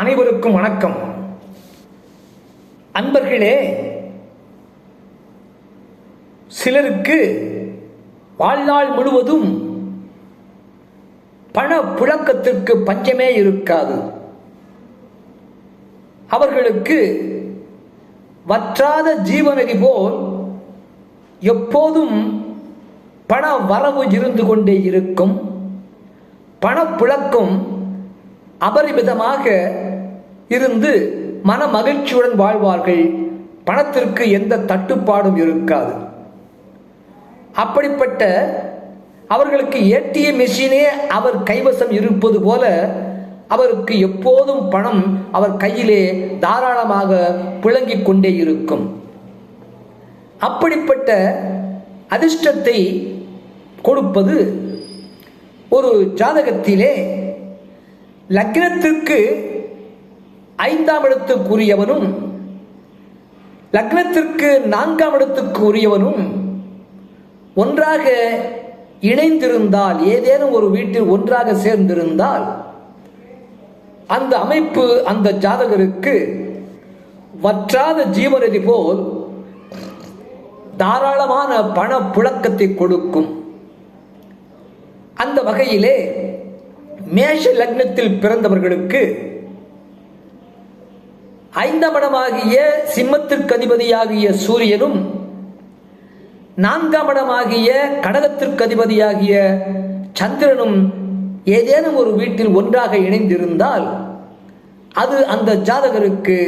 அனைவருக்கும் வணக்கம். அன்பர்களே சிலருக்கு வாழ்நாள் முழுவதும் பண புழக்கத்திற்கு பஞ்சமே இருக்காது. அவர்களுக்கு வற்றாத ஜீவநதி போல் எப்போதும் பண வரவு இருந்து கொண்டே இருக்கும். பணப்புழக்கம் அபரிமிதமாக இருந்து மன மகிழ்ச்சியுடன் வாழ்வார்கள். பணத்திற்கு எந்த தட்டுப்பாடும் இருக்காது. அப்படிப்பட்ட அவர்களுக்கு ஏடிஎம் மிஷினே அவர் கைவசம் இருப்பது போல அவருக்கு எப்போதும் பணம் அவர் கையிலே தாராளமாக புழங்கிக் கொண்டே இருக்கும். அப்படிப்பட்ட அதிர்ஷ்டத்தை கொடுப்பது ஒரு ஜாதகத்திலே லக்னத்திற்கு ஐந்தாம் இடத்துக்குரியவனும் லக்னத்திற்கு நான்காம் இடத்துக்குரியவனும் ஒன்றாக இணைந்திருந்தால் ஏதேனும் ஒரு வீட்டில் ஒன்றாக சேர்ந்திருந்தால் அந்த அமைப்பு அந்த ஜாதகருக்கு வற்றாத ஜீவநதி போல் தாராளமான பண புழக்கத்தை கொடுக்கும். அந்த வகையிலே மேஷ லக்னத்தில் பிறந்தவர்களுக்கு ஐந்தாம் இடமாகிய சிம்மத்திற்கு அதிபதியாகிய சூரியனும் நான்காம் இடமாகிய கடகத்திற்கு அதிபதியாகிய சந்திரனும் ஏதேனும் ஒரு வீட்டில் ஒன்றாக இணைந்திருந்தால் அது அந்த ஜாதகருக்கு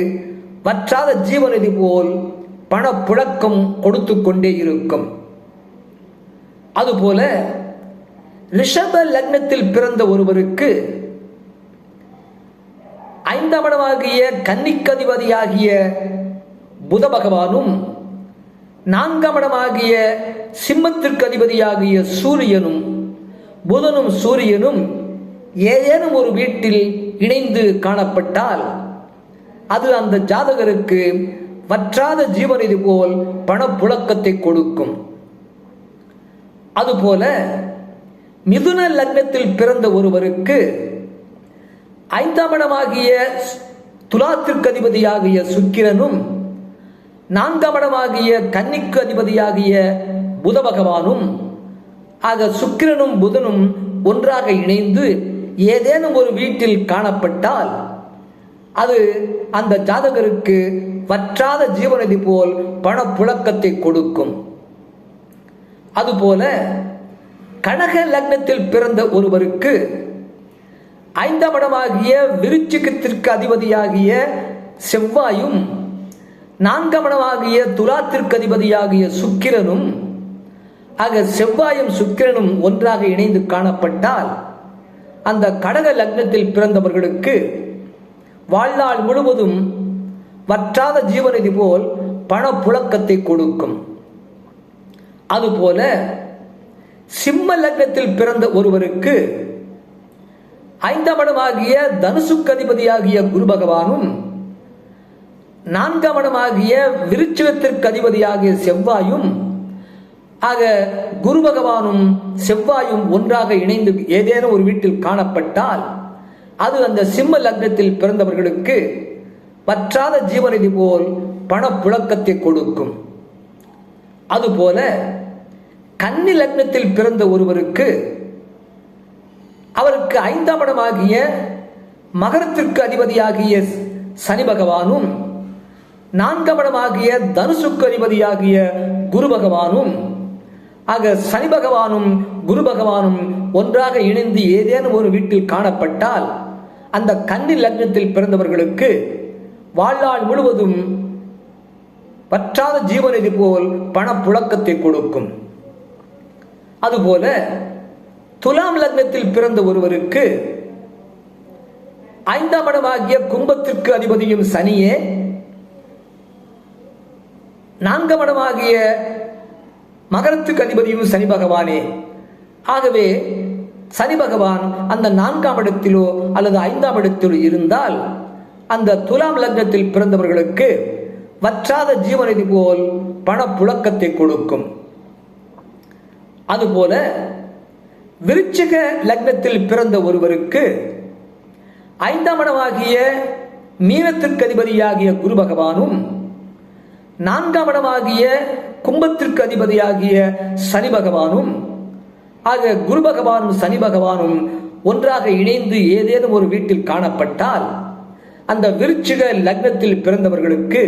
வற்றாத ஜீவநதி போல் பணப்புழக்கம் கொடுத்து கொண்டே இருக்கும். அதுபோல ரிஷப லக்னத்தில் பிறந்த ஒருவருக்கு ஐந்தாம் இடமாகிய கன்னிக்கதிபதியாகிய புத பகவானும் நான்காம் இடமாகிய சிம்மத்திற்கு அதிபதியாகிய சூரியனும் புதனும் சூரியனும் ஏதேனும் ஒரு வீட்டில் இணைந்து காணப்பட்டால் அது அந்த ஜாதகருக்கு வற்றாத ஜீவநிதி போல் பணப்புழக்கத்தை கொடுக்கும். அதுபோல மிதுன லக்னத்தில் பிறந்த ஒருவருக்கு ஐந்தாம் இடமாகிய துலாத்திற்கு அதிபதியாகிய சுக்கிரனும் நான்காம் இடமாகிய கன்னிக்கு அதிபதியாகிய புத பகவானும் ஆக சுக்கிரனும் புதனும் ஒன்றாக இணைந்து ஏதேனும் ஒரு வீட்டில் காணப்பட்டால் அது அந்த ஜாதகருக்கு வற்றாத ஜீவநதி போல் பணப்புழக்கத்தை கொடுக்கும். அதுபோல கனக லக்னத்தில் பிறந்த ஒருவருக்கு ஐந்தாம் இடமாகிய விருச்சிகத்திற்கு அதிபதியாகிய செவ்வாயும் நான்காம் இடமாகிய துலாத்திற்கு அதிபதியாகிய சுக்கிரனும் ஆக செவ்வாயும் சுக்கிரனும் ஒன்றாக இணைந்து காணப்பட்டால் அந்த கடக லக்னத்தில் பிறந்தவர்களுக்கு வாழ்நாள் முழுவதும் வற்றாத ஜீவநிதி போல் பணப்புழக்கத்தை கொடுக்கும். அதுபோல சிம்ம லக்னத்தில் பிறந்த ஒருவருக்கு ஐந்தாம் இடமாகிய தனுசுக்கு குரு பகவானும் நான்காம் இடமாகிய விருச்சிகத்திற்கு அதிபதியாகிய செவ்வாயும் ஆக குரு பகவானும் செவ்வாயும் ஒன்றாக இணைந்து ஏதேனும் ஒரு வீட்டில் காணப்பட்டால் அது அந்த சிம்ம லக்னத்தில் பிறந்தவர்களுக்கு பற்றாத ஜீவநிதி போல் பணப்புழக்கத்தை கொடுக்கும். அதுபோல கன்னி லக்னத்தில் பிறந்த ஒருவருக்கு அவருக்கு ஐந்தாம் இடமாகிய மகரத்திற்கு அதிபதியாகிய சனி பகவானும் நான்காம் இடமாகிய தனுசுக்கு அதிபதியாகிய குரு பகவானும் ஆக சனி பகவானும் குரு பகவானும் ஒன்றாக இணைந்து ஏதேனும் ஒரு வீட்டில் காணப்பட்டால் அந்த கன்னி லக்னத்தில் பிறந்தவர்களுக்கு வாழ்நாள் முழுவதும் பற்றாத ஜீவநிதி போல் பணப்புழக்கத்தை கொடுக்கும். அதுபோல துலாம் லக்னத்தில் பிறந்த ஒருவருக்கு ஐந்தாம் இடமாகிய கும்பத்திற்கு அதிபதியும் சனியே நான்காம் இடமாகிய மகரத்துக்கு அதிபதியும் சனி பகவானே. ஆகவே சனி பகவான் அந்த நான்காம் இடத்திலோ அல்லது ஐந்தாம் இடத்திலோ இருந்தால் அந்த துலாம் லக்னத்தில் பிறந்தவர்களுக்கு வற்றாத ஜீவநிதி போல் பணப்புழக்கத்தை கொடுக்கும். அதுபோல விருச்சிக லக்னத்தில் பிறந்த ஒருவருக்கு ஐந்தாம் இடமாகிய மீனத்திற்கு அதிபதியாகிய குரு பகவானும் நான்காம் இடமாகிய கும்பத்திற்கு அதிபதியாகிய சனி பகவானும் ஆக குரு பகவானும் சனி பகவானும் ஒன்றாக இணைந்து ஏதேனும் ஒரு வீட்டில் காணப்பட்டால் அந்த விருச்சிக லக்னத்தில் பிறந்தவர்களுக்கு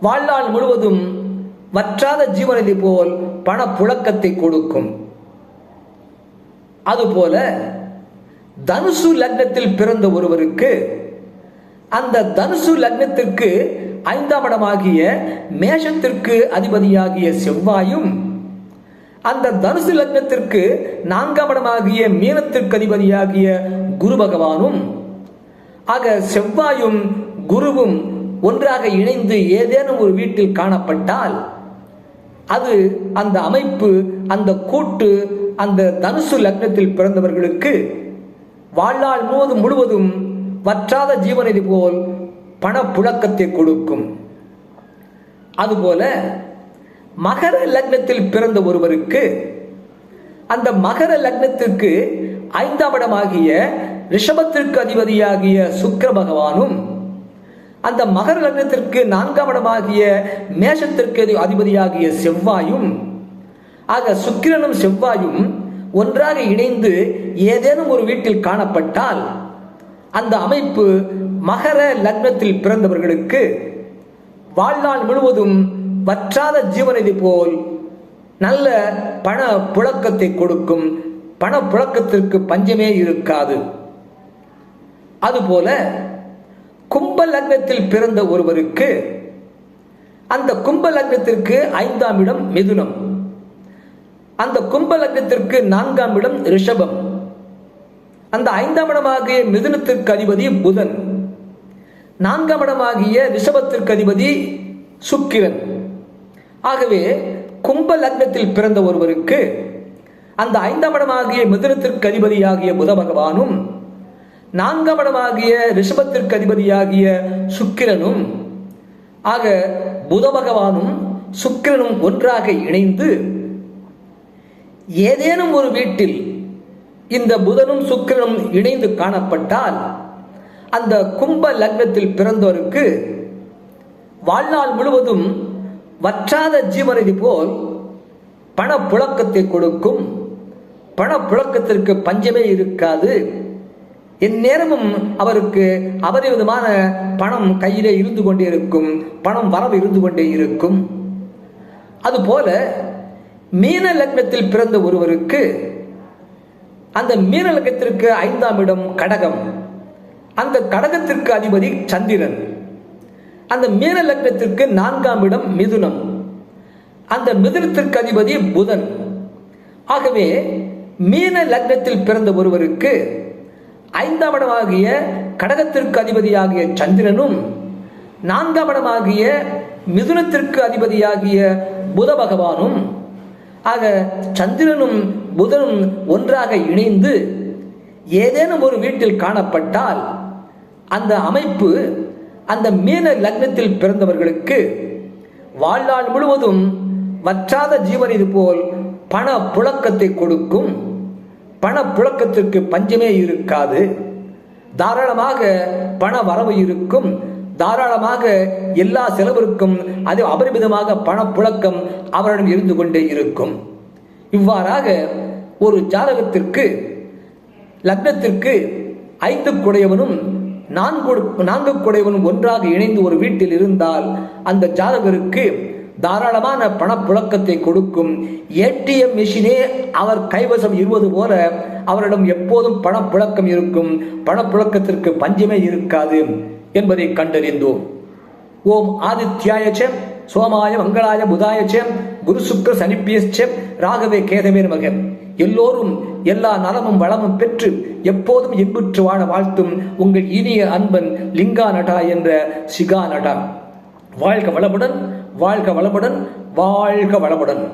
வாழ்நாள் முழுவதும் வற்றாத ஜீவனதி போல் பண புழக்கத்தை கொடுக்கும். அதுபோல தனுசு லக்னத்தில் பிறந்த ஒருவருக்கு அந்த தனுசு லக்னத்திற்கு ஐந்தாம் இடமாகிய மேஷத்திற்கு அதிபதியாகிய செவ்வாயும் அந்த தனுசு லக்னத்திற்கு நான்காம் இடமாகிய மீனத்திற்கு அதிபதியாகிய குரு பகவானும் ஆக செவ்வாயும் குருவும் ஒன்றாக இணைந்து ஏதேனும் ஒரு வீட்டில் காணப்பட்டால் அது அந்த அமைப்பு அந்த கூட்டு அந்த தனுசு லக்னத்தில் பிறந்தவர்களுக்கு வாழ்நாள் முழுவதும் முழுவதும் வற்றாத ஜீவனதி போல் பணப்புழக்கத்தை கொடுக்கும். அதுபோல மகர லக்னத்தில் பிறந்த ஒருவருக்கு அந்த மகர லக்னத்திற்கு ஐந்தாம் இடமாகிய ரிஷபத்திற்கு அதிபதியாகிய சுக்கிர பகவானும் அந்த மகர லக்னத்திற்கு நான்காம் இடமாகிய மேஷத்திற்கு அதிபதியாகிய செவ்வாயும் ஆக சுக்கிரனும் செவ்வாயும் ஒன்றாக இணைந்து ஏதேனும் ஒரு வீட்டில் காணப்பட்டால் அந்த அமைப்பு மகர லக்னத்தில் பிறந்தவர்களுக்கு வாழ்நாள் முழுவதும் வற்றாத ஜீவனதி போல் நல்ல பண புழக்கத்தை கொடுக்கும். பண புழக்கத்திற்கு பஞ்சமே இருக்காது. அதுபோல கும்ப லக்னத்தில் பிறந்த ஒருவருக்கு அந்த கும்ப லக்னத்திற்கு ஐந்தாம் இடம் மிதுனம். அந்த கும்பலக்னத்திற்கு நான்காம் இடம் ரிஷபம். அந்த ஐந்தாம் இடமாகிய மிதுனத்திற்கு அதிபதி புதன். நான்காம் இடமாகிய ரிஷபத்திற்கு அதிபதி சுக்கிரன். ஆகவே கும்ப லக்னத்தில் பிறந்த ஒருவருக்கு அந்த ஐந்தாம் இடமாகிய மிதுனத்திற்கு அதிபதியாகிய புத பகவானும் நான்காம் இடமாகிய ரிஷபத்திற்கு அதிபதியாகிய சுக்கிரனும் ஆக புத பகவானும் சுக்கிரனும் ஒன்றாக இணைந்து ஏதேனும் ஒரு வீட்டில் இந்த புதனும் சுக்கிரனும் இணைந்து காணப்பட்டால் அந்த கும்ப லக்னத்தில் பிறந்தோருக்கு வாழ்நாள் முழுவதும் வற்றாத ஜீவரதி போல் பணப்புழக்கத்தை கொடுக்கும். பணப்புழக்கத்திற்கு பஞ்சமே இருக்காது. எந்நேரமும் அவருக்கு அபரிவிதமான பணம் கையிலே இருந்து கொண்டே இருக்கும். பணம் வரவு இருந்து கொண்டே இருக்கும். அதுபோல மீன லக்னத்தில் பிறந்த ஒருவருக்கு அந்த மீன லக்னத்திற்கு ஐந்தாம் இடம் கடகம். அந்த கடகத்திற்கு அதிபதி சந்திரன். அந்த மீன லக்னத்திற்கு நான்காம் இடம் மிதுனம். அந்த மிதுனத்திற்கு அதிபதி புதன். ஆகவே மீன லக்னத்தில் பிறந்த ஒருவருக்கு ஐந்தாம் இடமாகிய கடகத்திற்கு அதிபதியாகிய சந்திரனும் நான்காம் இடமாகிய மிதுனத்திற்கு அதிபதியாகிய புத பகவானும் ஆக சந்திரனும் புதனும் ஒன்றாக இணைந்து ஏதேனும் ஒரு வீட்டில் காணப்பட்டால் அந்த அமைப்பு அந்த மீன லக்னத்தில் பிறந்தவர்களுக்கு வாழ்நாள் முழுவதும் வற்றாத ஜீவன் இது போல் பண புழக்கத்தை கொடுக்கும். பண புழக்கத்திற்கு பஞ்சமே இருக்காது. தாராளமாக பண வரவு இருக்கும். தாராளமாக எல்லா செலவிற்கும் அது அபரிமிதமாக பணப்புழக்கம் அவரிடம் இருந்து கொண்டே இருக்கும். இவ்வாறாக ஒரு ஜாதகத்திற்கு லக்னத்திற்கு ஐந்து குடையவனும் நான்கு நான்கு குடையவனும் ஒன்றாக இணைந்து ஒரு வீட்டில் இருந்தால் அந்த ஜாதகருக்கு தாராளமான பணப்புழக்கத்தை கொடுக்கும். ஏடிஎம் மிஷினே அவர் கைவசம் இருவது போல அவரிடம் எப்போதும் பணப்புழக்கம் இருக்கும். பணப்புழக்கத்திற்கு பஞ்சமே இருக்காது. என்பதை கண்டறிந்தோம். ஓம் ஆதித்யாயச்ச சோமாய மங்களாய புதாயச்ச குரு சுக்கர சனிப்பியச்ச ராகவே கேதவே மகன். எல்லோரும் எல்லா நலமும் வளமும் பெற்று எப்போதும் இன்புற்று வாழ வாழ்த்தும் உங்கள் இனிய அன்பன் லிங்கா நடா என்ற சிகா நடா வாழ்க வளமுடன் வாழ்க வளமுடன் வாழ்க வளமுடன்.